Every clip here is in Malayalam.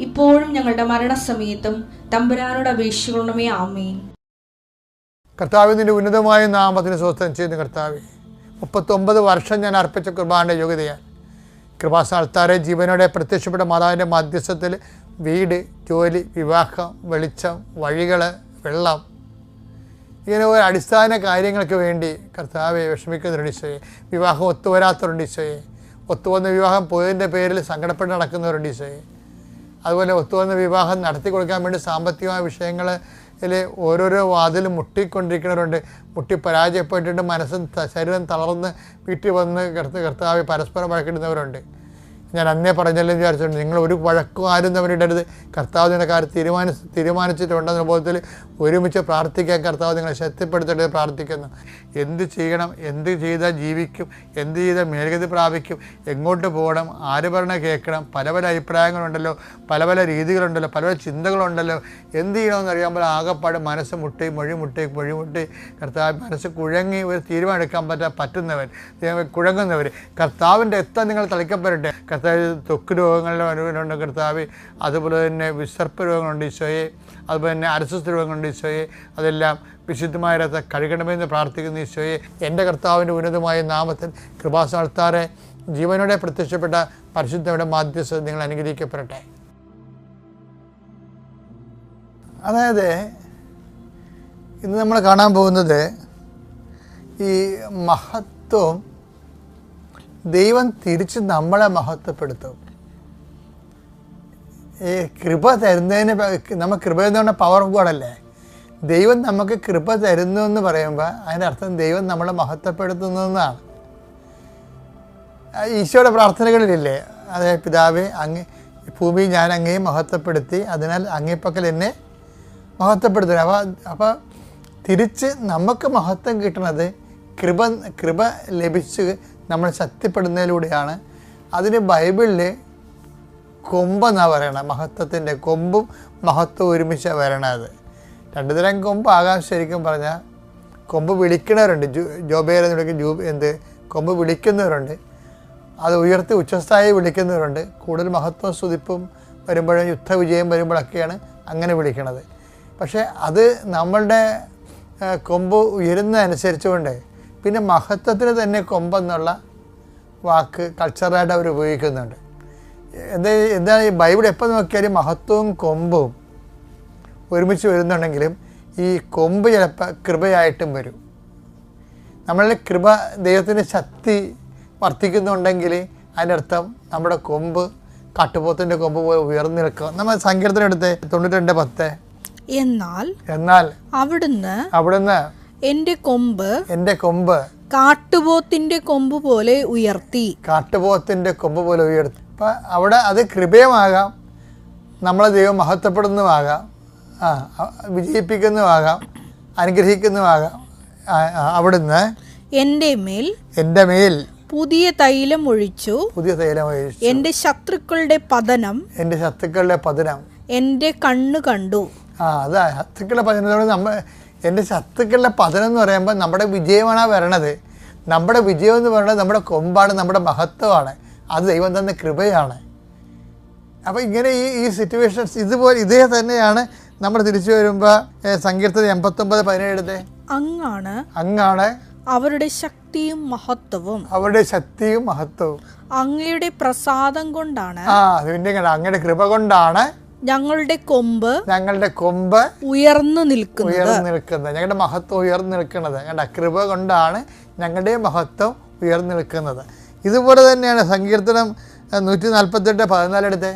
ഇപ്പോഴും ഞങ്ങളുടെ മരണസമയത്തും തമ്പുരാനോട് അപേക്ഷിക്കണമേ ആമേൻ. കർത്താവിന്റെ ഉന്നതമായ നാമത്തിന് സ്വസ്ഥം ചെയ്യുന്ന കർത്താവ്. മുപ്പത്തൊമ്പത് വർഷം ഞാൻ അർപ്പിച്ച കുർബാനയുടെ യോഗ്യതയാൽ കൃപാസ്ഥാനത്താരെ ജീവനോടെ പ്രത്യക്ഷപ്പെട്ട മാതാവിന്റെ മധ്യസ്ഥത്തിൽ വീട് ജോലി വിവാഹം വെളിച്ചം വഴികൾ വെള്ളം ഇങ്ങനെ ഒരു അടിസ്ഥാന കാര്യങ്ങൾക്ക് വേണ്ടി കർത്താവെ വിഷമിക്കുന്നവരുണ്ട് ഈശോയെ. വിവാഹം ഒത്തുവരാത്തവരുണ്ട് ഈശോയെ. ഒത്തുവന്ന വിവാഹം പോയതിന്റെ പേരിൽ സങ്കടപ്പെട്ട് നടക്കുന്നവരുണ്ട് ഈശോയെ. അതുപോലെ ഒത്തുവന്ന വിവാഹം നടത്തി കൊടുക്കാൻ വേണ്ടി സാമ്പത്തികമായ വിഷയങ്ങളിൽ ഓരോരോ വാതിലും മുട്ടിക്കൊണ്ടിരിക്കുന്നവരുണ്ട്. മുട്ടി പരാജയപ്പെട്ടിട്ട് മനസ്സും ശരീരം തളർന്ന് വീട്ടിൽ വന്ന് കർത്ത കർത്താവ് പരസ്പരം വഴക്കിടുന്നവരുണ്ട്. ഞാൻ അന്നേ പറഞ്ഞല്ലോ എന്ന് വിചാരിച്ചിട്ടുണ്ട്. നിങ്ങൾ ഒരു വഴക്കും ആരും തമ്മിലിടരുത്. കർത്താവ് നിങ്ങളുടെ കാര്യം തീരുമാനി തീരുമാനിച്ചിട്ടുണ്ടെന്ന ബോധത്തിൽ ഒരുമിച്ച് പ്രാർത്ഥിക്കാൻ കർത്താവ് നിങ്ങളെ ശക്തിപ്പെടുത്തേണ്ടത് പ്രാർത്ഥിക്കുന്നു. എന്ത് ചെയ്യണം എന്ത് ചെയ്താൽ ജീവിക്കും എന്ത് ചെയ്താൽ മേൽഗതി പ്രാപിക്കും എങ്ങോട്ട് പോകണം ആര് പറഞ്ഞ കേൾക്കണം പല പല അഭിപ്രായങ്ങളുണ്ടല്ലോ പല പല രീതികളുണ്ടല്ലോ പല പല ചിന്തകളുണ്ടല്ലോ എന്ത് ചെയ്യണമെന്ന് അറിയാമ്പോൾ ആകെപ്പാട് മനസ്സ് മുട്ടി മൊഴി മുട്ടി മൊഴി മുട്ടി കർത്താവ് മനസ്സ് കുഴങ്ങി ഒരു തീരുമാനം എടുക്കാൻ പറ്റാ പറ്റുന്നവർ കുഴങ്ങുന്നവർ കർത്താവിന്റെ എത്താൻ നിങ്ങൾ തളിക്കപ്പെടട്ടെ. കർത്താവ് തൊക്ക് രോഗങ്ങളുടെ അനുഭവമുണ്ട് കർത്താവ്. അതുപോലെ തന്നെ വിസർപ്പ രോഗങ്ങളുണ്ട് ഈശോയെ. അതുപോലെ തന്നെ അരസ്വസ്ഥ രോഗങ്ങളുണ്ട് ഈശോയെ. അതെല്ലാം വിശുദ്ധമായ രഥ കഴുകണമെന്ന് പ്രാർത്ഥിക്കുന്ന ഈശോയെ. എന്റെ കർത്താവിന്റെ ഉന്നതമായ നാമത്തിൽ കൃപാസാൽത്താറെ ജീവനോടെ പ്രത്യക്ഷപ്പെട്ട പരിശുദ്ധയുടെ മാധ്യസ്ഥ നിങ്ങൾ അനുഗ്രഹിക്കപ്പെടട്ടെ. അതായത് ഇന്ന് നമ്മൾ കാണാൻ പോകുന്നത് ഈ മഹത്വം ദൈവം തിരിച്ച് നമ്മളെ മഹത്വപ്പെടുത്തും. ഈ കൃപ തരുന്നതിന് നമ്മൾ നമ്മ കൃപ എന്ന് പറഞ്ഞാൽ പവർ ഗോഡല്ലേ ദൈവം നമുക്ക് കൃപ തരുന്നു എന്ന് പറയുമ്പോൾ അതിന്റെ അർത്ഥം ദൈവം നമ്മളെ മഹത്വപ്പെടുത്തുന്നു എന്നാണ്. ഈശോയുടെ പ്രാർത്ഥനകളിലില്ലേ? അതെ പിതാവേ അങ്ങ് ഭൂമി ഞാൻ അങ്ങേ മഹത്വപ്പെടുത്തി അതിനാൽ അങ്ങേപ്പക്കൽ എന്നെ മഹത്വപ്പെടുത്തുക. അപ്പോൾ അപ്പോൾ തിരിച്ച് നമുക്ക് മഹത്വം കിട്ടുന്നത് കൃപ കൃപ ലഭിച്ച് നമ്മൾ ശക്തിപ്പെടുന്നതിലൂടെയാണ്. അതിന് ബൈബിളിൽ കൊമ്പെന്നാണ് പറയണത് മഹത്വത്തിന്റെ കൊമ്പും മഹത്വം ഒരുമിച്ചാണ് വരണത് രണ്ടു തരം കൊമ്പാകാം ശരിക്കും പറഞ്ഞാൽ കൊമ്പ് വിളിക്കുന്നവരുണ്ട് ജു ജോബേർ എന്ന് വിളിക്കുന്ന ജൂ എന്ത് കൊമ്പ് വിളിക്കുന്നവരുണ്ട്. അത് ഉയർത്തി ഉച്ചസ്ഥായി വിളിക്കുന്നവരുണ്ട്. കൂടുതൽ മഹത്വം സ്തുതിപ്പും വരുമ്പോഴും യുദ്ധവിജയം വരുമ്പോഴൊക്കെയാണ് അങ്ങനെ വിളിക്കണത്. പക്ഷേ അത് നമ്മളുടെ കൊമ്പ് ഉയരുന്നതനുസരിച്ചുകൊണ്ട് പിന്നെ മഹത്വത്തിന് തന്നെ കൊമ്പെന്നുള്ള വാക്ക് കൾച്ചറായിട്ട് അവർ ഉപയോഗിക്കുന്നുണ്ട്. എന്താ എന്താണ് ഈ ബൈബിൾ എപ്പോൾ നോക്കിയാലും മഹത്വവും കൊമ്പും ഒരുമിച്ച് വരുന്നുണ്ടെങ്കിലും ഈ കൊമ്പ് ചിലപ്പോൾ കൃപയായിട്ടും വരും. നമ്മളുടെ കൃപ ദൈവത്തിന്റെ ശക്തി വർദ്ധിക്കുന്നുണ്ടെങ്കിൽ അതിനർത്ഥം അർത്ഥം നമ്മുടെ കൊമ്പ് കാട്ടുപോത്തിന്റെ കൊമ്പ് പോലെ ഉയർന്നു നിൽക്കുക നമ്മൾ സങ്കീർത്തനം എടുത്ത് തൊണ്ണൂറ്റി രണ്ട് പത്ത്. എന്നാൽ എന്നാൽ അവിടുന്ന് അവിടുന്ന് എന്റെ കൊമ്പ് എന്റെ കൊമ്പ് കാട്ടുപോത്തിന്റെ കൊമ്പ് പോലെ ഉയർത്തി. കാട്ടുപോത്തിന്റെ കൊമ്പ് പോലെ ഉയർത്തി. അപ്പം അവിടെ അത് കൃപയുമാകാം. നമ്മളെ ദൈവം മഹത്വപ്പെടുന്നതുമാകാം. ആ വിജയിപ്പിക്കുന്നതുമാകാം. അനുഗ്രഹിക്കുന്നതുമാകാം. അവിടുന്ന് എന്റെ മേൽ എന്റെ മേൽ പുതിയ തൈലം ഒഴിച്ചു. പുതിയ തൈലം ഒഴിച്ചു. എന്റെ ശത്രുക്കളുടെ പതനം എന്റെ ശത്രുക്കളുടെ പതനം. എന്റെ കണ്ണ് കണ്ടു. ആ അതാ ശത്രുക്കളുടെ പതനത്തോട് നമ്മൾ എന്റെ ശത്രുക്കളുടെ പതനം എന്ന് പറയുമ്പോൾ നമ്മുടെ വിജയമാണ് വരണത്. നമ്മുടെ വിജയം എന്ന് പറയുന്നത് നമ്മുടെ കൊമ്പാണ് നമ്മുടെ മഹത്വമാണ്. അത് ദൈവം തന്ന കൃപയാണ്. അപ്പോൾ ഇങ്ങനെ ഈ ഈ സിറ്റുവേഷൻസ് ഇതുപോലെ ഇതേ തന്നെയാണ് നമ്മൾ തിരിച്ചു വരുമ്പോൾ സങ്കീർത്തനം എൺപത്തൊമ്പത് പതിനേഴത്തെ അങ്ങാണ് അങ്ങാണ് അവരുടെ ശക്തിയും മഹത്വവും. അവരുടെ ശക്തിയും മഹത്വവും. അങ്ങയുടെ പ്രസാദം കൊണ്ടാണ് ആ അതിന്റെ അങ്ങയുടെ കൃപ കൊണ്ടാണ് ഞങ്ങളുടെ കൊമ്പ് ഞങ്ങളുടെ കൊമ്പ് ഉയർന്നു നിൽക്കുന്നത്. ഉയർന്നു നിൽക്കുന്നത്. ഞങ്ങളുടെ മഹത്വം ഉയർന്നു നിൽക്കുന്നത്. ഞങ്ങളുടെ കൃപ കൊണ്ടാണ് ഞങ്ങളുടെ മഹത്വം ഉയർന്നു നിൽക്കുന്നത്. ഇതുപോലെ തന്നെയാണ് സങ്കീർത്തനം നൂറ്റി നാൽപ്പത്തെട്ട് പതിനാലെടുത്തെ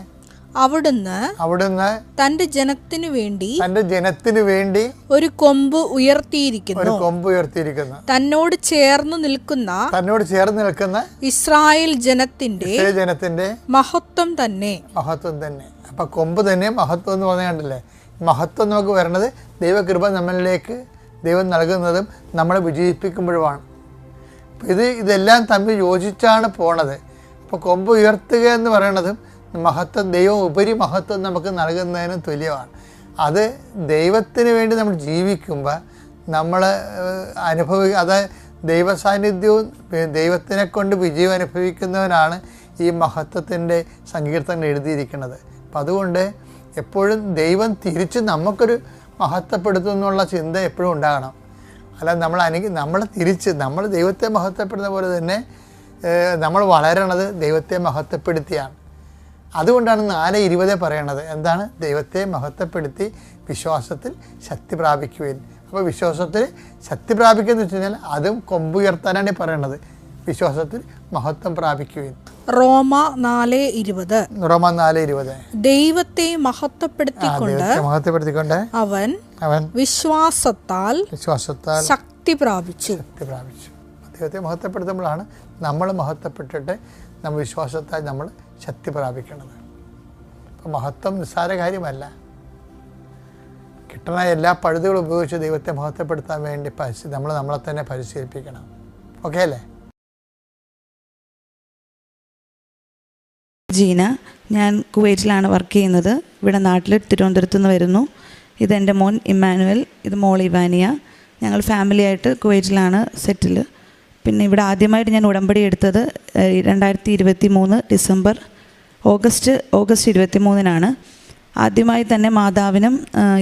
അവിടുന്ന് അവിടുന്ന് തന്റെ ജനത്തിനു വേണ്ടി തന്റെ ജനത്തിനു വേണ്ടി ഒരു കൊമ്പ് ഉയർത്തിയിരിക്കുന്നു. ഒരു കൊമ്പ് ഉയർത്തിയിരിക്കുന്നു. തന്നോട് ചേർന്ന് നിൽക്കുന്ന തന്നോട് ചേർന്ന് നിൽക്കുന്ന ഇസ്രായേൽ ജനത്തിന്റെ ജനത്തിന്റെ മഹത്വം തന്നെ. മഹത്വം തന്നെ. അപ്പൊ കൊമ്പ് തന്നെ മഹത്വം എന്ന് പറഞ്ഞ കണ്ടില്ലേ? മഹത്വം നമുക്ക് വരണത് ദൈവകൃപ നമ്മളിലേക്ക് ദൈവം നൽകുന്നതും നമ്മളെ വിജയിപ്പിക്കുമ്പോഴുമാണ്. ഇത് ഇതെല്ലാം തമ്മിൽ യോജിച്ചാണ് പോണത്. അപ്പോൾ കൊമ്പ് ഉയർത്തുക എന്ന് പറയണതും മഹത്വം ദൈവം ഉപരി മഹത്വം നമുക്ക് നൽകുന്നതിന് തുല്യമാണ്. അത് ദൈവത്തിന് വേണ്ടി നമ്മൾ ജീവിക്കുമ്പോൾ നമ്മൾ അനുഭവി അത് ദൈവസാന്നിധ്യവും ദൈവത്തിനെ കൊണ്ട് വിജയം അനുഭവിക്കുന്നവനാണ് ഈ മഹത്വത്തിന്റെ സങ്കീർത്തനം എഴുതിയിരിക്കുന്നത്. അപ്പം അതുകൊണ്ട് എപ്പോഴും ദൈവം തിരിച്ച് നമുക്കൊരു മഹത്വപ്പെടുത്തുന്നുള്ള ചിന്ത എപ്പോഴും ഉണ്ടാകണം. അല്ല നമ്മൾ അനു നമ്മൾ തിരിച്ച് നമ്മൾ ദൈവത്തെ മഹത്വപ്പെടുന്ന പോലെ തന്നെ നമ്മൾ വളരണത് ദൈവത്തെ മഹത്വപ്പെടുത്തിയാണ്. അതുകൊണ്ടാണ് നാല് ഇരുപത് പറയണത്. എന്താണ്? ദൈവത്തെ മഹത്വപ്പെടുത്തി വിശ്വാസത്തിൽ ശക്തി പ്രാപിക്കുകയും അപ്പോൾ വിശ്വാസത്തിൽ ശക്തി പ്രാപിക്കുക എന്ന് വെച്ച് കഴിഞ്ഞാൽ അതും കൊമ്പുയർത്താനാണ് പറയണത്. വിശ്വാസത്തിൽ മഹത്വം പ്രാപിക്കുകയും. റോമ നാല് ഇരുപത്. റോമ നാല് ഇരുപത്. ദൈവത്തെ മഹത്വപ്പെടുത്തിക്കൊണ്ട് മഹത്വപ്പെടുത്തിക്കൊണ്ട് അവൻ അവൻ വിശ്വാസത്താൽ വിശ്വാസത്താൽ ശക്തി പ്രാപിച്ചു. ശക്തി പ്രാപിച്ചു. ദൈവത്തെ മഹത്വപ്പെടുത്തുമ്പോഴാണ് നമ്മൾ മഹത്വപ്പെട്ടിട്ട് നമ്മൾ വിശ്വാസത്താൽ നമ്മൾ ശക്തി പ്രാപിക്കുന്നത് അപ്പം മഹത്വം നിസ്സാര കാര്യമല്ല. കിട്ടുന്ന എല്ലാ പഴുതുകളും ഉപയോഗിച്ച് ദൈവത്തെ മഹത്വപ്പെടുത്താൻ വേണ്ടി പരിശീ നമ്മൾ നമ്മളെ തന്നെ പരിശീലിപ്പിക്കണം. ഓക്കെ അല്ലേ? ജീന. ഞാൻ കുവൈറ്റിലാണ് വർക്ക് ചെയ്യുന്നത്. ഇവിടെ നാട്ടിൽ തിരുവനന്തപുരത്ത് നിന്ന് വരുന്നു ഇതെന്റെ മോൻ ഇമ്മാനുവൽ ഇത് മോൾ ഇവാനിയ. ഞങ്ങൾ ഫാമിലി ആയിട്ട് കുവൈറ്റിലാണ് സെറ്റിൽ പിന്നെ ഇവിടെ ആദ്യമായിട്ട് ഞാൻ ഉടമ്പടി എടുത്തത് രണ്ടായിരത്തി ഇരുപത്തി മൂന്ന് ഡിസംബർ ഓഗസ്റ്റ് ഓഗസ്റ്റ് ഇരുപത്തി മൂന്നിനാണ് ആദ്യമായി തന്നെ മാതാവിനും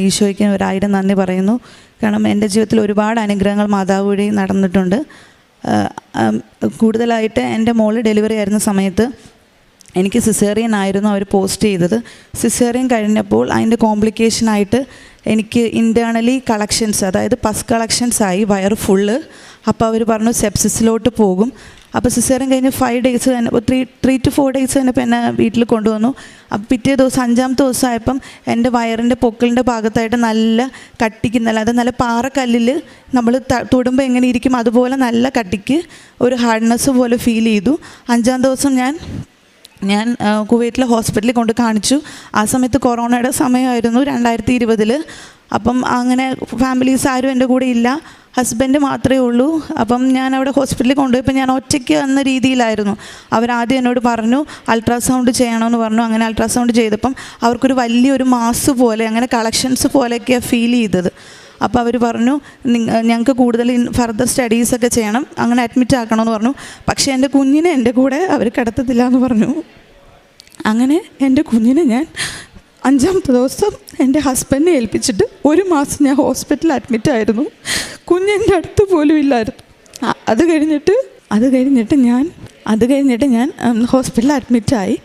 ഈശോയ്ക്കും ഒരായിരം നന്ദി പറയുന്നു. കാരണം എന്റെ ജീവിതത്തിൽ ഒരുപാട് അനുഗ്രഹങ്ങൾ മാതാവ് വഴി നടന്നിട്ടുണ്ട്. കൂടുതലായിട്ട് എന്റെ മോൾ ഡെലിവറി ആയിരുന്ന സമയത്ത് എനിക്ക് സിസേറിയൻ ആയിരുന്നു അവർ പോസ്റ്റ് ചെയ്തത്. സിസേറിയൻ കഴിഞ്ഞപ്പോൾ അതിന്റെ കോംപ്ലിക്കേഷനായിട്ട് എനിക്ക് ഇന്റേർണലി കളക്ഷൻസ് അതായത് പസ് കളക്ഷൻസ് ആയി വയറ് ഫുള്ള് അപ്പോൾ അവർ പറഞ്ഞു സെപ്സിസിലോട്ട് പോകും. അപ്പോൾ സിസേറിയൻ കഴിഞ്ഞ് ഫൈവ് ഡേയ്സ് തന്നെ three three two four days കഴിഞ്ഞപ്പോൾ എന്നെ വീട്ടിൽ കൊണ്ടുവന്നു. അപ്പോൾ പിറ്റേ ദിവസം അഞ്ചാമത്തെ ദിവസമായപ്പം എന്റെ വയറിന്റെ പൊക്കലിന്റെ ഭാഗത്തായിട്ട് നല്ല കട്ടിക്ക് നല്ല അത് നല്ല പാറക്കല്ലിൽ നമ്മൾ തൊടുമ്പോൾ എങ്ങനെ ഇരിക്കും അതുപോലെ നല്ല കട്ടിക്ക് ഒരു ഹാർഡ്നെസ് പോലെ ഫീൽ ചെയ്തു. അഞ്ചാം ദിവസം ഞാൻ ഞാൻ കുവൈറ്റിലെ ഹോസ്പിറ്റലിൽ കൊണ്ട് കാണിച്ചു. ആ സമയത്ത് കൊറോണയുടെ സമയമായിരുന്നു രണ്ടായിരത്തി ഇരുപതിൽ അപ്പം അങ്ങനെ ഫാമിലീസ് ആരും എന്റെ കൂടെ ഇല്ല. ഹസ്ബൻഡ് മാത്രമേ ഉള്ളൂ. അപ്പം ഞാൻ അവിടെ ഹോസ്പിറ്റലിൽ കൊണ്ടുപോയപ്പോൾ ഞാൻ ഒറ്റയ്ക്ക് എന്ന രീതിയിലായിരുന്നു. അവരാദ്യം എന്നോട് പറഞ്ഞു അൾട്രാസൗണ്ട് ചെയ്യണമെന്ന് പറഞ്ഞു. അങ്ങനെ അൾട്രാസൗണ്ട് ചെയ്തപ്പം അവർക്കൊരു വലിയൊരു മാസ് പോലെ അങ്ങനെ കളക്ഷൻസ് പോലെയൊക്കെയാണ് ഫീൽ ചെയ്തത്. അപ്പോൾ അവർ പറഞ്ഞു "നിങ്ങ- ഞങ്ങൾക്ക് കൂടുതൽ ഫർദർ സ്റ്റഡീസൊക്കെ ചെയ്യണം. അങ്ങനെ അഡ്മിറ്റ് ആക്കണമെന്ന് പറഞ്ഞു. പക്ഷേ എന്റെ കുഞ്ഞിനെ എന്റെ കൂടെ അവർ കിടത്തത്തില്ല എന്ന് പറഞ്ഞു. അങ്ങനെ എന്റെ കുഞ്ഞിനെ ഞാൻ അഞ്ചാമത്തെ ദിവസം എന്റെ ഹസ്ബൻഡിനെ ഏൽപ്പിച്ചിട്ട് ഒരു മാസം ഞാൻ ഹോസ്പിറ്റലിൽ അഡ്മിറ്റ് ആയിരുന്നു. കുഞ്ഞെന്റെ അടുത്ത് പോലും ഇല്ലായിരുന്നു. അത് കഴിഞ്ഞിട്ട് അത് കഴിഞ്ഞിട്ട് ഞാൻ അത് കഴിഞ്ഞിട്ട് ഞാൻ ഹോസ്പിറ്റലിൽ അഡ്മിറ്റായി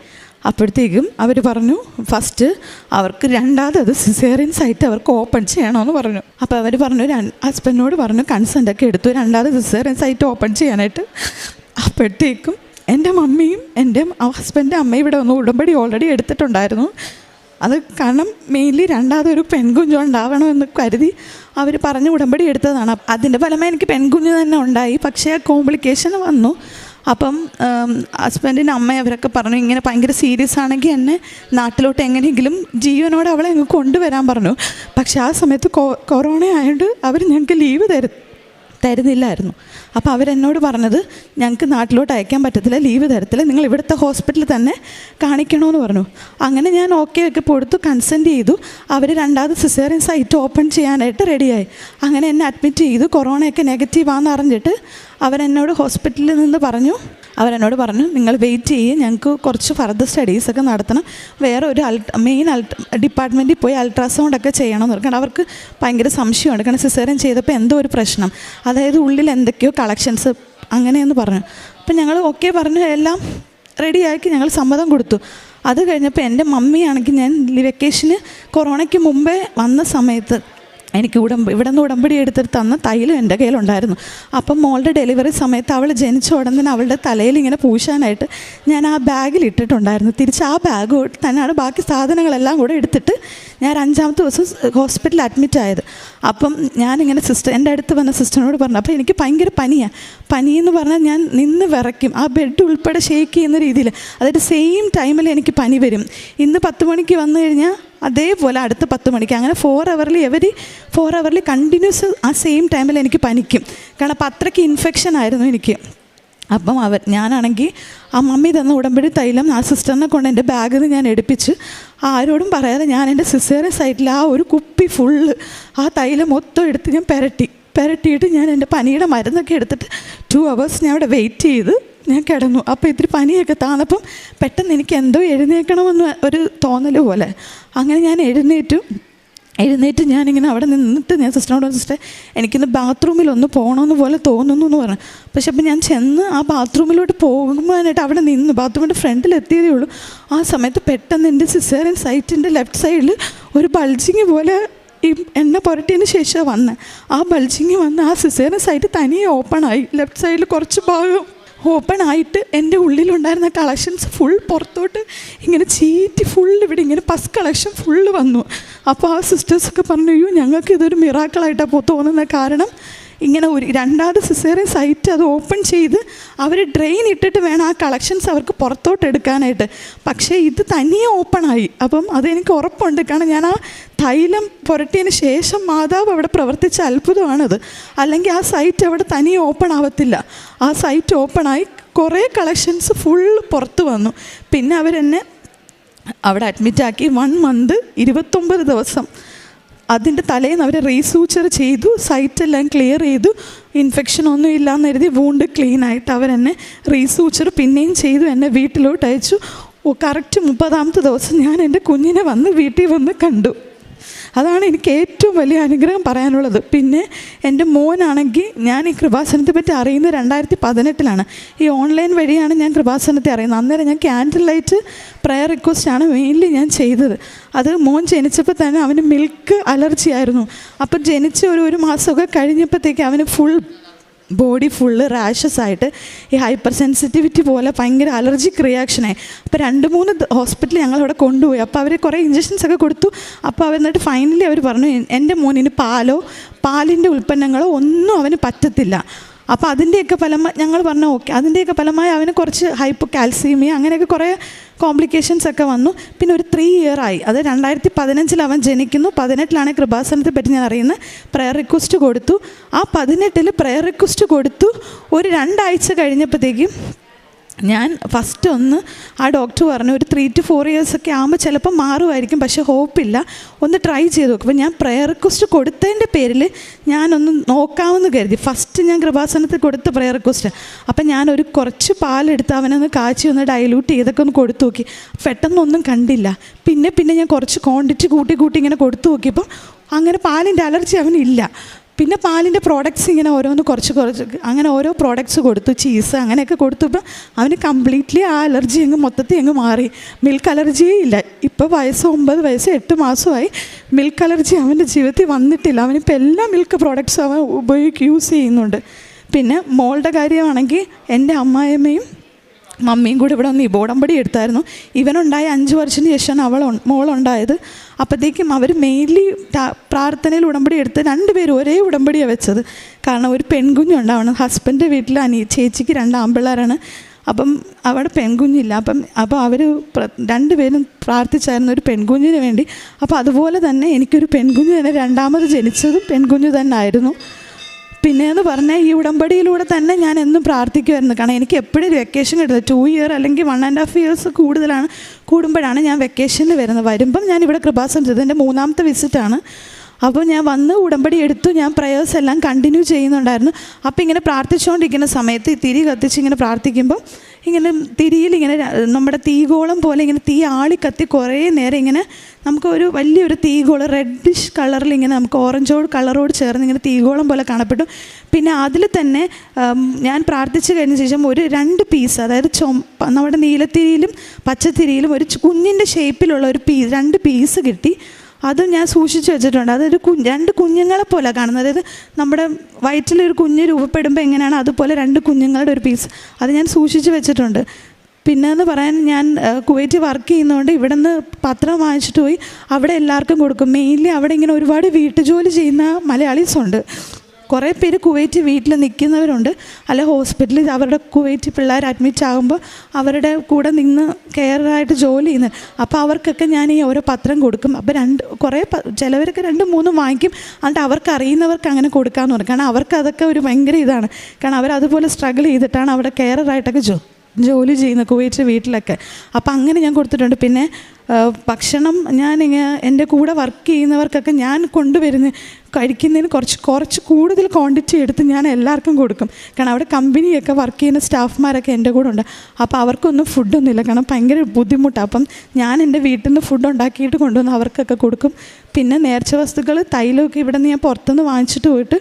അപ്പോഴത്തേക്കും അവർ പറഞ്ഞു ഫസ്റ്റ് അവർക്ക് രണ്ടാമത് സിസേറിയൻ സൈറ്റ് അവർക്ക് ഓപ്പൺ ചെയ്യണമെന്ന് പറഞ്ഞു. അപ്പോൾ അവർ പറഞ്ഞു ഹസ്ബൻഡിനോട് പറഞ്ഞു കൺസെന്റ് എടുത്തു രണ്ടാമത് സിസേറിയൻ സൈറ്റ് ഓപ്പൺ ചെയ്യാനായിട്ട്. അപ്പോഴത്തേക്കും എന്റെ മമ്മിയും എന്റെ ഹസ്ബൻഡിന്റെ അമ്മയും ഇവിടെ ഒന്ന് ഉടമ്പടി ഓൾറെഡി എടുത്തിട്ടുണ്ടായിരുന്നു. അത് കാരണം മെയിൻലി രണ്ടാമത് ഒരു പെൺകുഞ്ഞു ഉണ്ടാവണമെന്ന് കരുതി അവർ പറഞ്ഞ് ഉടമ്പടി എടുത്തതാണ്. അതിന്റെ ഫലമായി എനിക്ക് പെൺകുഞ്ഞ് തന്നെ ഉണ്ടായി. പക്ഷേ ആ കോംപ്ലിക്കേഷൻ വന്നു. അപ്പം ഹസ്ബൻഡിന്റെ അമ്മ അവരൊക്കെ പറഞ്ഞു ഇങ്ങനെ ഭയങ്കര സീരിയസ് ആണെങ്കിൽ എന്നെ നാട്ടിലോട്ട് എങ്ങനെയെങ്കിലും ജീവനോട് അവളെ അങ്ങ് കൊണ്ടുവരാൻ പറഞ്ഞു. പക്ഷെ ആ സമയത്ത് കൊറോണ ആയതുകൊണ്ട് അവർ ഞങ്ങൾക്ക് ലീവ് തരും തരുന്നില്ലായിരുന്നു. അപ്പോൾ അവരെന്നോട് പറഞ്ഞത് ഞങ്ങൾക്ക് നാട്ടിലോട്ട് അയക്കാൻ പറ്റത്തില്ല ലീവ് തരത്തില്ല നിങ്ങൾ ഇവിടുത്തെ ഹോസ്പിറ്റലിൽ തന്നെ കാണിക്കണമെന്ന് പറഞ്ഞു. അങ്ങനെ ഞാൻ ഓക്കെ ഒക്കെ കൊടുത്തു കൺസെന്റ് ചെയ്തു. അവർ രണ്ടാമത് സിസേറിയൻ സൈറ്റ് ഓപ്പൺ ചെയ്യാനായിട്ട് റെഡിയായി അങ്ങനെ എന്നെ അഡ്മിറ്റ് ചെയ്തു. കൊറോണയൊക്കെ നെഗറ്റീവാണെന്ന് അറിഞ്ഞിട്ട് അവരെന്നോട് ഹോസ്പിറ്റലിൽ നിന്ന് പറഞ്ഞു അവരെന്നോട് പറഞ്ഞു നിങ്ങൾ വെയിറ്റ് ചെയ്യുക ഞങ്ങൾക്ക് കുറച്ച് ഫർദർ സ്റ്റഡീസൊക്കെ നടത്തണം. വേറെ ഒരു അൾട്ട മെയിൻ അൾട്ട് ഡിപ്പാർട്ട്മെന്റിൽ പോയി അൾട്രാസൗണ്ട് ഒക്കെ ചെയ്യണം എന്ന് കാരണം അവർക്ക് ഭയങ്കര സംശയമുണ്ട് കാരണം സിസേറിയൻ ചെയ്തപ്പോൾ എന്തോ ഒരു പ്രശ്നം. അതായത് ഉള്ളിൽ എന്തൊക്കെയോ കളക്ഷൻസ് അങ്ങനെയെന്ന് പറഞ്ഞു. അപ്പം ഞങ്ങൾ ഓക്കെ പറഞ്ഞു എല്ലാം റെഡിയാക്കി ഞങ്ങൾ സമ്മതം കൊടുത്തു. അത് കഴിഞ്ഞപ്പോൾ എന്റെ മമ്മിയാണെങ്കിൽ ഞാൻ വെക്കേഷന് കൊറോണയ്ക്ക് മുമ്പേ വന്ന സമയത്ത് എനിക്ക് ഉടമ്പ് ഇവിടെ നിന്ന് ഉടമ്പടി എടുത്തിട്ട് തന്ന തൈലം എന്റെ കയ്യിലുണ്ടായിരുന്നു. അപ്പം മോളുടെ ഡെലിവറി സമയത്ത് അവൾ ജനിച്ച ഉടൻ തന്നെ അവളുടെ തലയിൽ ഇങ്ങനെ പൂശാനായിട്ട് ഞാൻ ആ ബാഗിൽ ഇട്ടിട്ടുണ്ടായിരുന്നു. തിരിച്ച് ആ ബാഗ് തന്നെയാണ് ബാക്കി സാധനങ്ങളെല്ലാം കൂടെ എടുത്തിട്ട് ഞാൻ അഞ്ചാമത്തെ ദിവസം ഹോസ്പിറ്റലിൽ അഡ്മിറ്റ് ആയത്. അപ്പം ഞാനിങ്ങനെ സിസ്റ്റർ എന്റെ അടുത്ത് വന്ന സിസ്റ്ററിനോട് പറഞ്ഞു അപ്പോൾ എനിക്ക് ഭയങ്കര പനിയാണ് പനിയെന്ന് പറഞ്ഞാൽ ഞാൻ നിന്ന് വിറയ്ക്കും. ആ ബെഡ് ഉൾപ്പെടെ ഷേക്ക് ചെയ്യുന്ന രീതിയിൽ. അതായത് സെയിം ടൈമിൽ എനിക്ക് പനി വരും. ഇന്ന് പത്ത് മണിക്ക് വന്നു കഴിഞ്ഞാൽ അതേപോലെ അടുത്ത പത്ത് മണിക്ക് അങ്ങനെ ഫോർ അവറിൽ എവരി ഫോർ അവറിൽ കണ്ടിന്യൂസ് ആ സെയിം ടൈമിൽ എനിക്ക് പനിക്കും. കാരണം അപ്പം അത്രയ്ക്ക് ഇൻഫെക്ഷൻ ആയിരുന്നു എനിക്ക്. അപ്പം അവർ ഞാനാണെങ്കിൽ ആ മമ്മി തന്ന ഉടമ്പടി തൈലം ആ സിസ്റ്ററിനെ കൊണ്ട് എന്റെ ബാഗിൽ നിന്ന് ഞാൻ എടുപ്പിച്ച് ആരോടും പറയാതെ ഞാൻ എന്റെ സിസ്റ്ററെ സൈറ്റിൽ ആ ഒരു കുപ്പി ഫുള്ള് ആ തൈലം മൊത്തം എടുത്ത് ഞാൻ പെരട്ടി. പെരട്ടിയിട്ട് ഞാൻ എന്റെ പനിയുടെ മരുന്നൊക്കെ എടുത്തിട്ട് ടു അവേഴ്സ് ഞാൻ അവിടെ വെയിറ്റ് ചെയ്ത് ഞാൻ കിടന്നു. അപ്പോൾ ഇത്തിരി പനിയൊക്കെ താന്നപ്പം പെട്ടെന്ന് എനിക്ക് എന്തോ എഴുന്നേൽക്കണമെന്ന് ഒരു തോന്നൽ പോലെ. അങ്ങനെ ഞാൻ എഴുന്നേറ്റു. എഴുന്നേറ്റ് ഞാനിങ്ങനെ അവിടെ നിന്നിട്ട് ഞാൻ സിസ്റ്ററിനോട് സിസ്റ്റർ എനിക്കിന്ന് ബാത്റൂമിൽ ഒന്ന് പോകണമെന്ന് പോലെ തോന്നുന്നു എന്ന് പറഞ്ഞു. പക്ഷെ അപ്പം ഞാൻ ചെന്ന് ആ ബാത്റൂമിലോട്ട് പോകുമ്പോഴായിട്ട് അവിടെ നിന്ന് ബാത്റൂമിന്റെ ഫ്രണ്ടിൽ എത്തിയതേ ഉള്ളൂ. ആ സമയത്ത് പെട്ടെന്ന് എന്റെ സിസേറിയൻ സൈറ്റിന്റെ ലെഫ്റ്റ് സൈഡിൽ ഒരു ബൾജിങ് പോലെ ഈ എണ്ണ പുരട്ടിയതിന് ശേഷമാണ് വന്നത്. ആ ബൾജിങ് വന്ന് ആ സിസേറിയൻ സൈറ്റ് തനിയെ ഓപ്പൺ ആയി. ലെഫ്റ്റ് സൈഡിൽ കുറച്ച് ഭാഗം ഓപ്പൺ ആയിട്ട് എന്റെ ഉള്ളിലുണ്ടായിരുന്ന കളക്ഷൻസ് ഫുൾ പുറത്തോട്ട് ഇങ്ങനെ ചീറ്റി ഫുൾ ഇവിടെ ഇങ്ങനെ പസ് കളക്ഷൻ ഫുള്ള് വന്നു. അപ്പോൾ ആ സിസ്റ്റേഴ്സൊക്കെ പറഞ്ഞു അയ്യോ ഞങ്ങൾക്ക് ഇതൊരു മിറാക്കളായിട്ടാണ് തോന്നുന്നത് കാരണം ഇങ്ങനെ ഒരു രണ്ടാമത് സിസേറിയൻ സൈറ്റ് അത് ഓപ്പൺ ചെയ്ത് അവർ ഡ്രെയിൻ ഇട്ടിട്ട് വേണം ആ കളക്ഷൻസ് അവർക്ക് പുറത്തോട്ട് എടുക്കാനായിട്ട്. പക്ഷേ ഇത് തനിയെ ഓപ്പണായി അപ്പം അതെനിക്ക് ഉറപ്പുണ്ട്. കാരണം ഞാൻ ആ തൈലം പുരട്ടിയതിന് ശേഷം മാതാവ് അവിടെ പ്രവർത്തിച്ച അത്ഭുതമാണത്. അല്ലെങ്കിൽ ആ സൈറ്റ് അവിടെ തനിയെ ഓപ്പൺ ആവത്തില്ല. ആ സൈറ്റ് ഓപ്പണായി കുറേ കളക്ഷൻസ് ഫുൾ പുറത്ത് വന്നു. പിന്നെ അവരെന്നെ അവിടെ അഡ്മിറ്റാക്കി വൺ മന്ത് ഇരുപത്തൊമ്പത് ദിവസം അതിന്റെ തലേന്ന് അവർ റീസൂച്ചർ ചെയ്തു സൈറ്റെല്ലാം ക്ലിയർ ചെയ്തു. ഇൻഫെക്ഷൻ ഒന്നും ഇല്ലയെന്ന് എഴുതി വൂണ്ട് ക്ലീൻ ആയിട്ട് അവരെന്നെ റീസൂച്ചർ പിന്നെയും ചെയ്തു എന്നെ വീട്ടിലോട്ട് അയച്ചു കറക്റ്റ് മുപ്പതാമത്തെ ദിവസം ഞാൻ എന്റെ കുഞ്ഞിനെ വന്ന് വീട്ടിൽ വന്ന് കണ്ടു. അതാണ് എനിക്ക് ഏറ്റവും വലിയ അനുഗ്രഹം പറയാനുള്ളത്. പിന്നെ എന്റെ മോനാണെങ്കിൽ ഞാൻ ഈ കൃപാസനത്തെ പറ്റി അറിയുന്നത് രണ്ടായിരത്തി പതിനെട്ടിലാണ് ഈ ഓൺലൈൻ വഴിയാണ് ഞാൻ കൃപാസനത്തെ അറിയുന്നത്. അന്നേരം ഞാൻ ക്യാൻഡിൽ ലൈറ്റ് പ്രയർ റിക്വസ്റ്റാണ് മെയിൻലി ഞാൻ ചെയ്തത്. അത് മോൻ ജനിച്ചപ്പോൾ തന്നെ അവന് മിൽക്ക് അലർജി ആയിരുന്നു അപ്പോൾ ജനിച്ച ഒരു ഒരു മാസമൊക്കെ കഴിഞ്ഞപ്പോഴത്തേക്ക് അവന് ഫുൾ ബോഡി ഫുള്ള് റാഷസ് ആയിട്ട് ഈ ഹൈപ്പർ സെൻസിറ്റിവിറ്റി പോലെ ഭയങ്കര അലർജിക് റിയാക്ഷനായി. അപ്പോൾ രണ്ട് മൂന്ന് ഹോസ്പിറ്റലിൽ ഞങ്ങളവിടെ കൊണ്ടുപോയി. അപ്പോൾ അവർ കുറേ ഇഞ്ചക്ഷൻസ് ഒക്കെ കൊടുത്തു. അപ്പോൾ അവർ എന്നിട്ട് ഫൈനലി അവർ പറഞ്ഞു "എൻ- എന്റെ മോനിന് പാലോ പാലിന്റെ ഉൽപ്പന്നങ്ങളോ ഒന്നും അവന് പറ്റത്തില്ല. അപ്പോൾ അതിന്റെയൊക്കെ ഫലമായി ഞങ്ങൾ പറഞ്ഞു ഓക്കെ അതിന്റെയൊക്കെ ഫലമായി അവന് കുറച്ച് ഹൈപ്പ് കാൽസീമിയ അങ്ങനെയൊക്കെ കുറേ കോംപ്ലിക്കേഷൻസ് ഒക്കെ വന്നു. പിന്നെ ഒരു ത്രീ ഇയർ ആയി. അത് രണ്ടായിരത്തി പതിനഞ്ചിൽ അവൻ ജനിക്കുന്നു. പതിനെട്ടിലാണ് കൃപാസനത്തെ പറ്റി ഞാൻ അറിയുന്നത്. പ്രയർ റിക്വസ്റ്റ് കൊടുത്തു. ആ പതിനെട്ടിൽ പ്രയർ റിക്വസ്റ്റ് കൊടുത്തു. ഒരു രണ്ടാഴ്ച കഴിഞ്ഞപ്പോഴത്തേക്കും ഞാൻ ഫസ്റ്റ് ഒന്ന് ആ ഡോക്ടർ പറഞ്ഞു ഒരു ത്രീ ടു ഫോർ ഇയേഴ്സ് ഒക്കെ ആകുമ്പോൾ ചിലപ്പോൾ മാറുമായിരിക്കും പക്ഷേ ഹോപ്പില്ല ഒന്ന് ട്രൈ ചെയ്ത് നോക്കും. അപ്പോൾ ഞാൻ പ്രയർ റിക്വസ്റ്റ് കൊടുത്തതിന്റെ പേരിൽ ഞാനൊന്ന് നോക്കാമെന്ന് കരുതി. ഫസ്റ്റ് ഞാൻ കൃപാസനത്തിൽ കൊടുത്ത പ്രയർ റിക്വസ്റ്റ് അപ്പം ഞാനൊരു കുറച്ച് പാലെടുത്ത് അവനൊന്ന് കാച്ചി ഒന്ന് ഡൈലൂട്ട് ചെയ്തൊക്കെ ഒന്ന് കൊടുത്തു നോക്കി. പെട്ടെന്നൊന്നും കണ്ടില്ല. പിന്നെ പിന്നെ ഞാൻ കുറച്ച് ക്വാണ്ടിറ്റി കൂട്ടി കൂട്ടി ഇങ്ങനെ കൊടുത്തു നോക്കിയപ്പോൾ അങ്ങനെ പാലിന്റെ അലർജി അവനില്ല. പിന്നെ പാലിന്റെ പ്രോഡക്റ്റ്സ് ഇങ്ങനെ ഓരോന്ന് കുറച്ച് കുറച്ച് അങ്ങനെ ഓരോ പ്രോഡക്റ്റ്സ് കൊടുത്തു ചീസ് അങ്ങനെയൊക്കെ കൊടുത്തപ്പോൾ അവന് കംപ്ലീറ്റ്ലി ആ അലർജി അങ്ങ് മൊത്തത്തിൽ അങ്ങ് മാറി. മിൽക്ക് അലർജിയേ ഇല്ല. ഇപ്പോൾ വയസ്സ് ഒമ്പത് വയസ്സ് എട്ട് മാസമായി മിൽക്ക് അലർജി അവന്റെ ജീവിതത്തിൽ വന്നിട്ടില്ല. അവനിപ്പോൾ എല്ലാ മിൽക്ക് പ്രോഡക്റ്റ്സും അവൻ ഉപയോഗിക്കുക യൂസ് ചെയ്യുന്നുണ്ട്. പിന്നെ മോളുടെ കാര്യമാണെങ്കിൽ എന്റെ അമ്മായിയമ്മയും മമ്മിയും കൂടി ഇവിടെ ഒന്ന് ഇബോടമ്പടി എടുത്തായിരുന്നു. ഇവനുണ്ടായ അഞ്ച് വർഷത്തിന് ശേഷമാണ് അവൾ മോളുണ്ടായത്. അപ്പോഴത്തേക്കും അവർ മെയിൻലി പ്രാർത്ഥനയിൽ ഉടമ്പടി എടുത്ത് രണ്ടുപേരും ഒരേ ഉടമ്പടിയാണ് വെച്ചത്. കാരണം ഒരു പെൺകുഞ്ഞുണ്ടാവണം ഹസ്ബൻഡ് വീട്ടിൽ അനി ചേച്ചിക്ക് രണ്ട് ആമ്പിള്ളേരാണ്. അപ്പം അവിടെ പെൺകുഞ്ഞില്ല. അപ്പം അപ്പോൾ അവർ രണ്ടുപേരും പ്രാർത്ഥിച്ചായിരുന്നു ഒരു പെൺകുഞ്ഞിന് വേണ്ടി. അപ്പോൾ അതുപോലെ തന്നെ എനിക്കൊരു പെൺകുഞ്ഞ് തന്നെ രണ്ടാമത് ജനിച്ചതും പെൺകുഞ്ഞ് തന്നെ ആയിരുന്നു പിന്നെ എന്ന് പറഞ്ഞാൽ ഈ ഉടമ്പടിയിലൂടെ തന്നെ ഞാൻ എന്നും പ്രാർത്ഥിക്കുമായിരുന്നു കാരണം എനിക്ക് എപ്പോഴും വെക്കേഷൻ കിട്ടുന്നത് ടു ഇയർ അല്ലെങ്കിൽ വൺ ആൻഡ് ഹാഫ് ഇയേഴ്സ് കൂടുതലാണ് കൂടുമ്പോഴാണ് ഞാൻ വെക്കേഷനിൽ വരുന്നത്. വരുമ്പം ഞാൻ ഇവിടെ കൃപാസം ചെയ്തത് എന്റെ മൂന്നാമത്തെ വിസിറ്റാണ് അപ്പോൾ ഞാൻ വന്ന് ഉടമ്പടി എടുത്തു ഞാൻ പ്രയേഴ്സ് എല്ലാം കണ്ടിന്യൂ ചെയ്യുന്നുണ്ടായിരുന്നു. അപ്പോൾ ഇങ്ങനെ പ്രാർത്ഥിച്ചുകൊണ്ടിരിക്കുന്ന സമയത്ത് തിരി കത്തിച്ച് ഇങ്ങനെ പ്രാർത്ഥിക്കുമ്പോൾ ഇങ്ങനെ തിരിയിൽ ഇങ്ങനെ നമ്മുടെ തീഗോളം പോലെ ഇങ്ങനെ തീ ആളിക്കത്തി കത്തി കുറേ നേരം ഇങ്ങനെ നമുക്ക് ഒരു വലിയൊരു തീഗോളം റെഡിഷ് കളറിൽ ഇങ്ങനെ നമുക്ക് ഓറഞ്ചോട് കളറോട് ചേർന്ന് ഇങ്ങനെ തീഗോളം പോലെ കാണപ്പെട്ടു. പിന്നെ അതിൽ തന്നെ ഞാൻ പ്രാർത്ഥിച്ചു കഴിഞ്ഞ ശേഷം ഒരു രണ്ട് പീസ് അതായത് ചൊം നമ്മുടെ നീലത്തിരിയിലും പച്ചത്തിരിയിലും ഒരു കുഞ്ഞിന്റെ ഷേപ്പിലുള്ള ഒരു പീസ് രണ്ട് പീസ് കിട്ടി. അതും ഞാൻ സൂക്ഷിച്ച് വെച്ചിട്ടുണ്ട്. അതൊരു കുഞ്ഞ് രണ്ട് കുഞ്ഞുങ്ങളെ പോലെ കാണുന്നത്. അതായത് നമ്മുടെ വയറ്റിലൊരു കുഞ്ഞ് രൂപപ്പെടുമ്പോൾ എങ്ങനെയാണ് അതുപോലെ രണ്ട് കുഞ്ഞുങ്ങളുടെ ഒരു പീസ് അത് ഞാൻ സൂക്ഷിച്ച് വെച്ചിട്ടുണ്ട്. പിന്നെ എന്ന് പറയാൻ ഞാൻ കുവൈറ്റ് വർക്ക് ചെയ്യുന്നതുകൊണ്ട് ഇവിടെ നിന്ന് പത്രം വാങ്ങിച്ചിട്ട് പോയി അവിടെ എല്ലാവർക്കും കൊടുക്കും. മെയിൻലി അവിടെ ഇങ്ങനെ ഒരുപാട് വീട്ടുജോലി ചെയ്യുന്ന മലയാളീസ് ഉണ്ട്. കുറേ പേര് കുവൈറ്റ് വീട്ടിൽ നിൽക്കുന്നവരുണ്ട്. അല്ല ഹോസ്പിറ്റലിൽ അവരുടെ കുവൈറ്റ് പിള്ളേർ അഡ്മിറ്റ് ആകുമ്പോൾ അവരുടെ കൂടെ നിന്ന് കെയറായിട്ട് ജോലി ചെയ്യുന്നത് അപ്പോൾ അവർക്കൊക്കെ ഞാൻ ഈ ഓരോ പത്രം കൊടുക്കും. അപ്പോൾ രണ്ട് കുറേ ചിലവരൊക്കെ രണ്ടും മൂന്നും വാങ്ങിക്കും. എന്നിട്ട് അവർക്ക് അറിയുന്നവർക്ക് അങ്ങനെ കൊടുക്കാമെന്ന് പറഞ്ഞു കാരണം അവർക്ക് അതൊക്കെ ഒരു ഭയങ്കര ഇതാണ്. കാരണം അവരതുപോലെ സ്ട്രഗിൾ ചെയ്തിട്ടാണ് അവിടെ കെയറായിട്ടൊക്കെ ജോ ജോലി ചെയ്യുന്ന കുവൈറ്റ് വീട്ടിലൊക്കെ. അപ്പോൾ അങ്ങനെ ഞാൻ കൊടുത്തിട്ടുണ്ട്. പിന്നെ ഭക്ഷണം ഞാൻ ഞാനിങ്ങനെ എന്റെ കൂടെ വർക്ക് ചെയ്യുന്നവർക്കൊക്കെ ഞാൻ കൊണ്ടുവരുന്ന കഴിക്കുന്നതിന് കുറച്ച് കുറച്ച് കൂടുതൽ ക്വാണ്ടിറ്റി എടുത്ത് ഞാൻ എല്ലാവർക്കും കൊടുക്കും. കാരണം അവിടെ കമ്പനിയൊക്കെ വർക്ക് ചെയ്യുന്ന സ്റ്റാഫ്മാരൊക്കെ എന്റെ കൂടെ ഉണ്ട്. അപ്പോൾ അവർക്കൊന്നും ഫുഡൊന്നുമില്ല. കാരണം ഭയങ്കര ബുദ്ധിമുട്ടാണ് അപ്പം ഞാൻ എന്റെ വീട്ടിൽ നിന്ന് ഫുഡ് ഉണ്ടാക്കിയിട്ട് കൊണ്ടുവന്ന് അവർക്കൊക്കെ കൊടുക്കും. പിന്നെ നേർച്ച വസ്തുക്കൾ തൈലമൊക്കെ ഇവിടെ നിന്ന് ഞാൻ പുറത്തുനിന്ന് വാങ്ങിച്ചിട്ട് പോയിട്ട്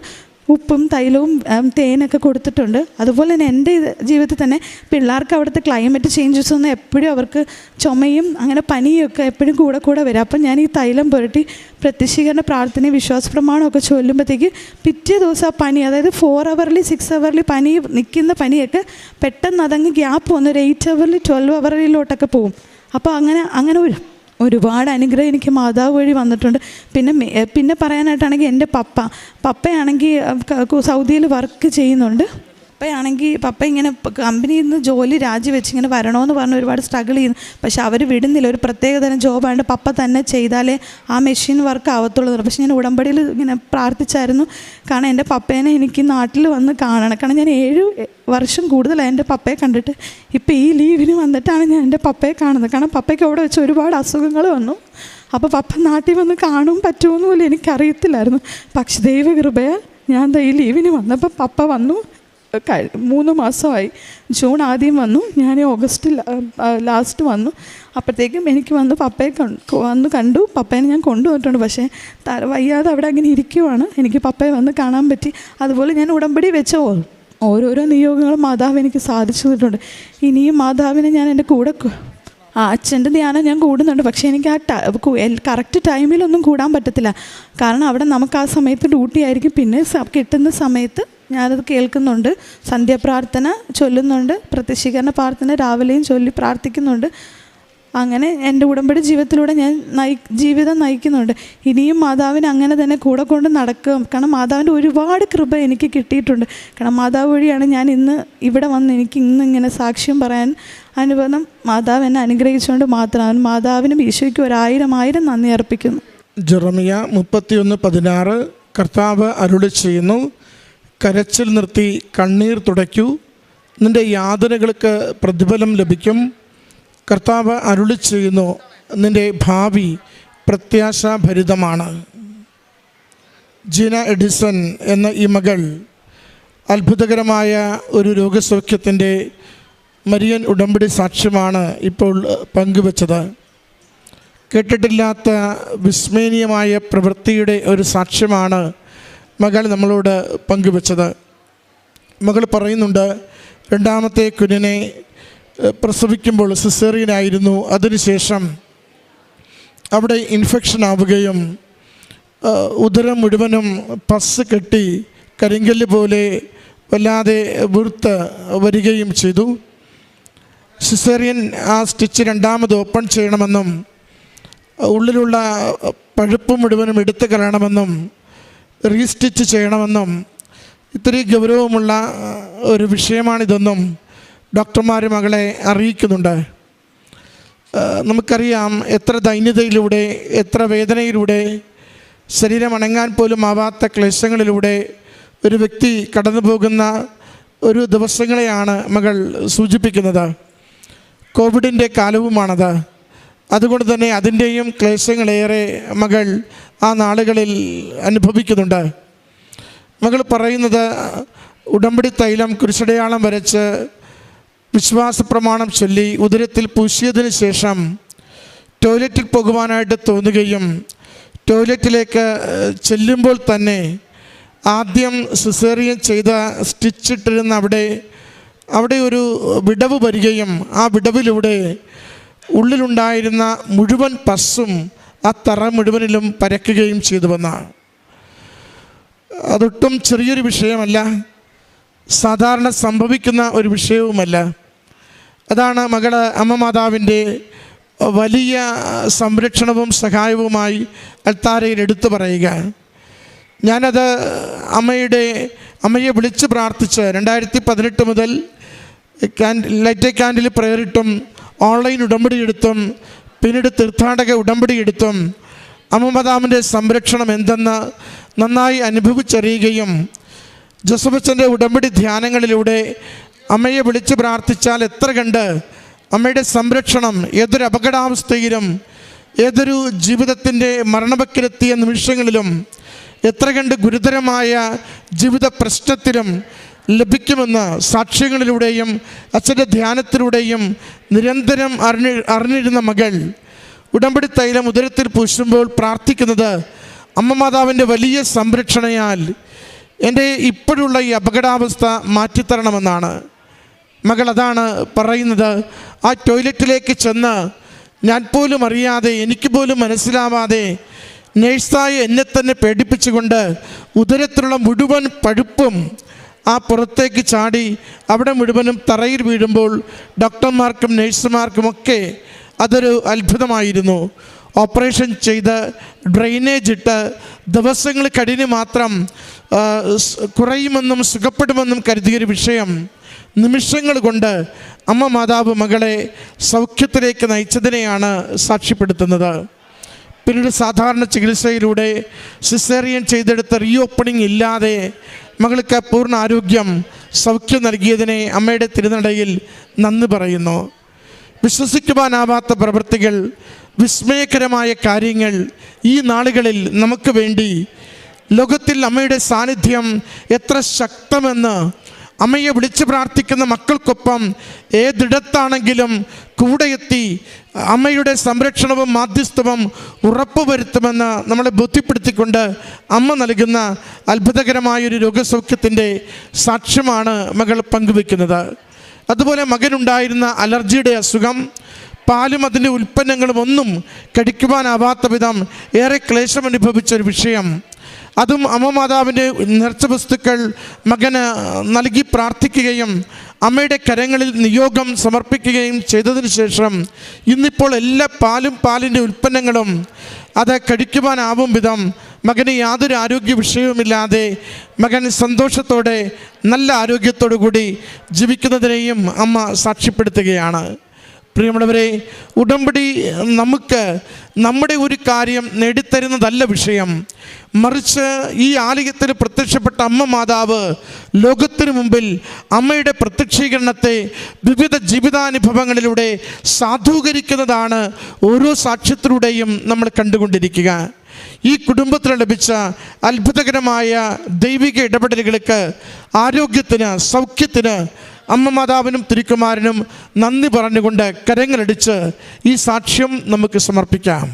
ഉപ്പും തൈലവും തേനൊക്കെ കൊടുത്തിട്ടുണ്ട്. അതുപോലെ തന്നെ എന്റെ ജീവിതത്തിൽ തന്നെ പിള്ളേർക്ക് അവിടുത്തെ ക്ലൈമറ്റ് ചേഞ്ചസ് ഒന്നും എപ്പോഴും അവർക്ക് ചുമയും അങ്ങനെ പനിയൊക്കെ എപ്പോഴും കൂടെ കൂടെ വരും. അപ്പം ഞാൻ ഈ തൈലം പുരട്ടി പ്രത്യക്ഷീകരണ പ്രാർത്ഥനയും വിശ്വാസ പ്രമാണമൊക്കെ ചൊല്ലുമ്പോഴത്തേക്ക് പിറ്റേ ദിവസം ആ പനി അതായത് ഫോർ അവർലി സിക്സ് അവർലി പനി നിൽക്കുന്ന പനിയൊക്കെ പെട്ടെന്ന് അതങ്ങ് ഗ്യാപ്പ് വന്ന് ഒരു എയ്റ്റ് അവറിൽ ട്വൽവ് അവറിലോട്ടൊക്കെ പോകും. അപ്പോൾ അങ്ങനെ അങ്ങനെ ഒരു ഒരുപാട് അനുഗ്രഹം എനിക്ക് മാതാവ് വഴി വന്നിട്ടുണ്ട്. പിന്നെ പിന്നെ പറയാനായിട്ടാണെങ്കിൽ എന്റെ പപ്പ. പപ്പയാണെങ്കിൽ സൗദിയിൽ വർക്ക് ചെയ്യുന്നുണ്ട്. പപ്പയാണെങ്കിൽ പപ്പ ഇങ്ങനെ കമ്പനിയിൽ നിന്ന് ജോലി രാജിവെച്ച് ഇങ്ങനെ വരണമെന്ന് പറഞ്ഞ് ഒരുപാട് സ്ട്രഗിൾ ചെയ്യുന്നു. പക്ഷേ അവർ വിടുന്നില്ല. ഒരു പ്രത്യേക തരം ജോബായതുകൊണ്ട് പപ്പ തന്നെ ചെയ്താലേ ആ മെഷീൻ വർക്ക് ആവത്തുള്ളൂ പക്ഷേ ഞാൻ ഉടമ്പടിയിൽ ഇങ്ങനെ പ്രാർത്ഥിച്ചായിരുന്നു. കാരണം എന്റെ പപ്പേനെ എനിക്ക് നാട്ടിൽ വന്ന് കാണണം. കാരണം ഞാൻ ഏഴ് വർഷം കൂടുതലായി എന്റെ പപ്പയെ കണ്ടിട്ട് ഇപ്പോൾ ഈ ലീവിന് വന്നിട്ടാണ് ഞാൻ എന്റെ പപ്പയെ കാണുന്നത്. കാരണം പപ്പയ്ക്ക് അവിടെ വെച്ച് ഒരുപാട് അസുഖങ്ങൾ വന്നു. അപ്പോൾ പപ്പ നാട്ടിൽ വന്ന് കാണും പറ്റുമെന്ന് പോലും എനിക്കറിയത്തില്ലായിരുന്നു. പക്ഷേ ദൈവകൃപയാൽ ഞാൻ ഈ ലീവിന് വന്നപ്പോൾ പപ്പ വന്നു. മൂന്ന് മാസമായി. ജൂൺ ആദ്യം വന്നു ഞാൻ ഓഗസ്റ്റ് ലാസ്റ്റ് വന്നു. അപ്പോഴത്തേക്കും എനിക്ക് വന്ന് പപ്പയെ കൺ- വന്ന് കണ്ടു. പപ്പേനെ ഞാൻ കൊണ്ടുവന്നിട്ടുണ്ട് പക്ഷേ തല വയ്യാതെ അവിടെ അങ്ങനെ ഇരിക്കുവാണ്. എനിക്ക് പപ്പയെ വന്ന് കാണാൻ പറ്റി. അതുപോലെ ഞാൻ ഉടമ്പടി വെച്ച ഓരോരോ നിയോഗങ്ങളും മാതാവ് എനിക്ക് സാധിച്ചു തന്നിട്ടുണ്ട്. ഇനിയും മാതാവിനെ ഞാൻ എന്റെ കൂടെ ആ അച്ഛന്റെ ധ്യാനം ഞാൻ കൂടുന്നുണ്ട്. പക്ഷേ എനിക്ക് ആ കറക്റ്റ് ടൈമിലൊന്നും കൂടാൻ പറ്റത്തില്ല. കാരണം അവിടെ നമുക്ക് ആ സമയത്ത് ഡ്യൂട്ടി ആയിരിക്കും. പിന്നെ കിട്ടുന്ന സമയത്ത് ഞാനത് കേൾക്കുന്നുണ്ട്. സന്ധ്യാപ്രാർത്ഥന ചൊല്ലുന്നുണ്ട്. പ്രത്യക്ഷീകരണ പ്രാർത്ഥന രാവിലെയും ചൊല്ലി പ്രാർത്ഥിക്കുന്നുണ്ട്. അങ്ങനെ എന്റെ ഉടമ്പടി ജീവിതത്തിലൂടെ ഞാൻ നയി ജീവിതം നയിക്കുന്നുണ്ട്. ഇനിയും മാതാവിന് അങ്ങനെ തന്നെ കൂടെ കൊണ്ട് നടക്കും. കാരണം മാതാവിന്റെ ഒരുപാട് കൃപ എനിക്ക് കിട്ടിയിട്ടുണ്ട്. കാരണം മാതാവ് വഴിയാണ് ഞാൻ ഇന്ന് ഇവിടെ വന്ന് എനിക്ക് ഇന്ന് ഇങ്ങനെ സാക്ഷ്യം പറയാൻ അനുഭവം മാതാവ് എന്നെ അനുഗ്രഹിച്ചുകൊണ്ട് മാത്രമാണ് മാതാവിനും ഈശോയ്ക്കും ഒരായിരം ആയിരം നന്ദി അർപ്പിക്കുന്നു. ജെറമിയ മുപ്പത്തിയൊന്ന് പതിനാറ് കർത്താവ് അരുളി ചെയ്യുന്നു കരച്ചിൽ നിർത്തി കണ്ണീർ തുടയ്ക്കൂ. നിന്റെ യാതനകൾക്ക് പ്രതിഫലം ലഭിക്കും. കർത്താവ് അരുളി ചെയ്യുന്നു നിന്റെ ഭാവി പ്രത്യാശാഭരിതമാണ്. ജീന എഡിസൺ എന്ന ഈ മകൾ അത്ഭുതകരമായ ഒരു രോഗസൗഖ്യത്തിന്റെ മരിയൻ ഉടമ്പടി സാക്ഷ്യമാണ് ഇപ്പോൾ പങ്കുവച്ചത്. കേട്ടിട്ടില്ലാത്ത വിസ്മയനീയമായ പ്രവൃത്തിയുടെ ഒരു സാക്ഷ്യമാണ് മകൾ നമ്മളോട് പങ്കുവെച്ചത്. മകൾ പറയുന്നുണ്ട് രണ്ടാമത്തെ കുഞ്ഞിനെ പ്രസവിക്കുമ്പോൾ സിസേറിയനായിരുന്നു. അതിനുശേഷം അവിടെ ഇൻഫെക്ഷൻ ആവുകയും ഉദരം മുഴുവനും പസ് കെട്ടി കരിങ്കല്ല് പോലെ വല്ലാതെ വീർത്ത് വരികയും ചെയ്തു. സിസേറിയൻ ആ സ്റ്റിച്ച് രണ്ടാമത് ഓപ്പൺ ചെയ്യണമെന്നും ഉള്ളിലുള്ള പഴുപ്പ് മുഴുവനും എടുത്തു കളയണമെന്നും റീസ്റ്റിച്ച് ചെയ്യണമെന്നും ഇത്രയും ഗൗരവമുള്ള ഒരു വിഷയമാണിതെന്നും ഡോക്ടർമാർ മകളെ അറിയിക്കുന്നുണ്ട്. നമുക്കറിയാം എത്ര ദൈന്യതയിലൂടെ എത്ര വേദനയിലൂടെ ശരീരം അണങ്ങാൻ പോലും ആവാത്ത ക്ലേശങ്ങളിലൂടെ ഒരു വ്യക്തി കടന്നു പോകുന്ന ഒരു ദിവസങ്ങളെയാണ് മകൾ സൂചിപ്പിക്കുന്നത്. കോവിഡിന്റെ കാലവുമാണത്. അതുകൊണ്ട് തന്നെ അതിന്റെയും ക്ലേശങ്ങളേറെ മകൾ ആ നാളുകളിൽ അനുഭവിക്കുന്നുണ്ട്. മകൾ പറയുന്നത് ഉടമ്പടി തൈലം കുരിശടയാളം വരച്ച് വിശ്വാസ പ്രമാണം ചൊല്ലി ഉദരത്തിൽ പൂശിയതിന് ശേഷം ടോയ്ലറ്റിൽ പോകുവാനായിട്ട് തോന്നുകയും ടോയ്ലറ്റിലേക്ക് ചെല്ലുമ്പോൾ തന്നെ ആദ്യം സിസേറിയൻ ചെയ്ത സ്റ്റിച്ചിട്ടിരുന്ന അവിടെ അവിടെ ഒരു വിടവ് വരികയും ആ വിടവിലൂടെ ഉള്ളിലുണ്ടായിരുന്ന മുഴുവൻ പസ്സും ആ തറ മുഴുവനിലും പരക്കുകയും ചെയ്തുവെന്നാണ്. അതൊട്ടും ചെറിയൊരു വിഷയമല്ല. സാധാരണ സംഭവിക്കുന്ന ഒരു വിഷയവുമല്ല. അതാണ് മകൾ അമ്മ മാതാവിന്റെ വലിയ സംരക്ഷണവും സഹായവുമായി അൽത്താരയിൽ എടുത്തു പറയുക. ഞാനത് അമ്മയുടെ അമ്മയെ വിളിച്ച് പ്രാർത്ഥിച്ച് രണ്ടായിരത്തി പതിനെട്ട് മുതൽ ലൈറ്റ് ക്യാൻഡിൽ പ്രയറിട്ടും ഓൺലൈൻ ഉടമ്പടി എടുത്തും പിന്നീട് തീർത്ഥാടക ഉടമ്പടി എടുത്തും അമ്മമാതാവിന്റെ സംരക്ഷണം എന്തെന്ന് നന്നായി അനുഭവിച്ചറിയുകയും ജോസഫച്ചന്റെ ഉടമ്പടി ധ്യാനങ്ങളിലൂടെ അമ്മയെ വിളിച്ച് പ്രാർത്ഥിച്ചാൽ എത്ര കണ്ട് അമ്മയുടെ സംരക്ഷണം ഏതൊരു അപകടാവസ്ഥയിലും ഏതൊരു ജീവിതത്തിന്റെ മരണവക്കിലെത്തിയ നിമിഷങ്ങളിലും എത്ര കണ്ട് ഗുരുതരമായ ജീവിത പ്രശ്നത്തിലും ലഭിക്കുമെന്ന് സാക്ഷ്യങ്ങളിലൂടെയും അച്ഛന്റെ ധ്യാനത്തിലൂടെയും നിരന്തരം അറിഞ്ഞി അറിഞ്ഞിരുന്ന മകൾ ഉടമ്പടി തൈലം ഉദരത്തിൽ പൂശുമ്പോൾ പ്രാർത്ഥിക്കുന്നത് അമ്മ മാതാവിന്റെ വലിയ സംരക്ഷണയാൽ എന്റെ ഇപ്പോഴുള്ള ഈ അപകടാവസ്ഥ മാറ്റിത്തരണമെന്നാണ്. മകൾ അതാണ് പറയുന്നത് ആ ടോയ്ലറ്റിലേക്ക് ചെന്ന് ഞാൻ പോലും അറിയാതെ എനിക്ക് പോലും മനസ്സിലാവാതെ നേഴ്സായി എന്നെ തന്നെ പേടിപ്പിച്ചുകൊണ്ട് ഉദരത്തിലുള്ള മുഴുവൻ പഴുപ്പും ആ പുറത്തേക്ക് ചാടി അവിടെ മുഴുവനും തറയിൽ വീഴുമ്പോൾ ഡോക്ടർമാർക്കും നേഴ്സുമാർക്കുമൊക്കെ അതൊരു അത്ഭുതമായിരുന്നു. ഓപ്പറേഷൻ ചെയ്ത് ഡ്രെയിനേജ് ഇട്ട് ദിവസങ്ങൾ കഴിഞ്ഞ് മാത്രം കുറയുമെന്നും സുഖപ്പെടുമെന്നും കരുതിയൊരു വിഷയം. നിമിഷങ്ങൾ കൊണ്ട് അമ്മ മാതാവ് മകളെ സൗഖ്യത്തിലേക്ക് നയിച്ചതിനെയാണ് സാക്ഷ്യപ്പെടുത്തുന്നത്. പിന്നീട് സാധാരണ ചികിത്സയിലൂടെ സിസേറിയൻ ചെയ്തെടുത്ത റീ ഓപ്പണിംഗ് ഇല്ലാതെ മകൾക്ക് പൂർണ ആരോഗ്യം സൗഖ്യം നൽകിയതിനെ അമ്മയുടെ തിരുനടയിൽ നന്ദി പറയുന്നു. വിശ്വസിക്കുവാനാവാത്ത പ്രവൃത്തികൾ വിസ്മയകരമായ കാര്യങ്ങൾ ഈ നാളുകളിൽ നമുക്ക് വേണ്ടി ലോകത്തിൽ അമ്മയുടെ സാന്നിധ്യം എത്ര ശക്തമെന്ന് അമ്മയെ വിളിച്ചു പ്രാർത്ഥിക്കുന്ന മക്കൾക്കൊപ്പം ഏതിടത്താണെങ്കിലും കൂടെയെത്തി അമ്മയുടെ സംരക്ഷണവും മാധ്യസ്ഥവും ഉറപ്പുവരുത്തുമെന്ന് നമ്മളെ ബോധ്യപ്പെടുത്തിക്കൊണ്ട് അമ്മ നൽകുന്ന അത്ഭുതകരമായൊരു രോഗസൗഖ്യത്തിന്റെ സാക്ഷ്യമാണ് മകൾ പങ്കുവെക്കുന്നത് അതുപോലെ മകനുണ്ടായിരുന്ന അലർജിയുടെ അസുഖം പാലും അതിന്റെ ഉൽപ്പന്നങ്ങളും ഒന്നും കഴിക്കുവാനാവാത്ത വിധം ഏറെ ക്ലേശം അനുഭവിച്ചൊരു വിഷയം. അതും അമ്മ മാതാവിന്റെ നേർച്ച വസ്തുക്കൾ മകന് നൽകി പ്രാർത്ഥിക്കുകയും അമ്മയുടെ കരങ്ങളിൽ നിയോഗം സമർപ്പിക്കുകയും ചെയ്തതിന് ശേഷം ഇന്നിപ്പോൾ എല്ലാ പാലും പാലിന്റെ ഉൽപ്പന്നങ്ങളും അത് കഴിക്കുവാനാവും വിധം മകന് യാതൊരു ആരോഗ്യ വിഷയവുമില്ലാതെ മകൻ സന്തോഷത്തോടെ നല്ല ആരോഗ്യത്തോടു കൂടി ജീവിക്കുന്നതിനെയും അമ്മ സാക്ഷ്യപ്പെടുത്തുകയാണ്. പ്രിയമുള്ളവരെ ഉടമ്പടി നമുക്ക് നമ്മുടെ ഒരു കാര്യം നേടിത്തരുന്നതല്ല വിഷയം. മറിച്ച് ഈ ആലയത്തിൽ പ്രത്യക്ഷപ്പെട്ട അമ്മ മാതാവ് ലോകത്തിനു മുമ്പിൽ അമ്മയുടെ പ്രത്യക്ഷീകരണത്തെ വിവിധ ജീവിതാനുഭവങ്ങളിലൂടെ സാധൂകരിക്കുന്നതാണ് ഓരോ സാക്ഷ്യത്തിലൂടെയും നമ്മൾ കണ്ടുകൊണ്ടിരിക്കുക. ഈ കുടുംബത്തിന് ലഭിച്ച അത്ഭുതകരമായ ദൈവിക ഇടപെടലുകൾക്ക് ആരോഗ്യത്തിന് സൗഖ്യത്തിന് അമ്മ മാതാവിനും തിരുക്കുമാരനും നന്ദി പറഞ്ഞുകൊണ്ട് കരങ്ങളടിച്ച് ഈ സാക്ഷ്യം നമുക്ക് സമർപ്പിക്കാം.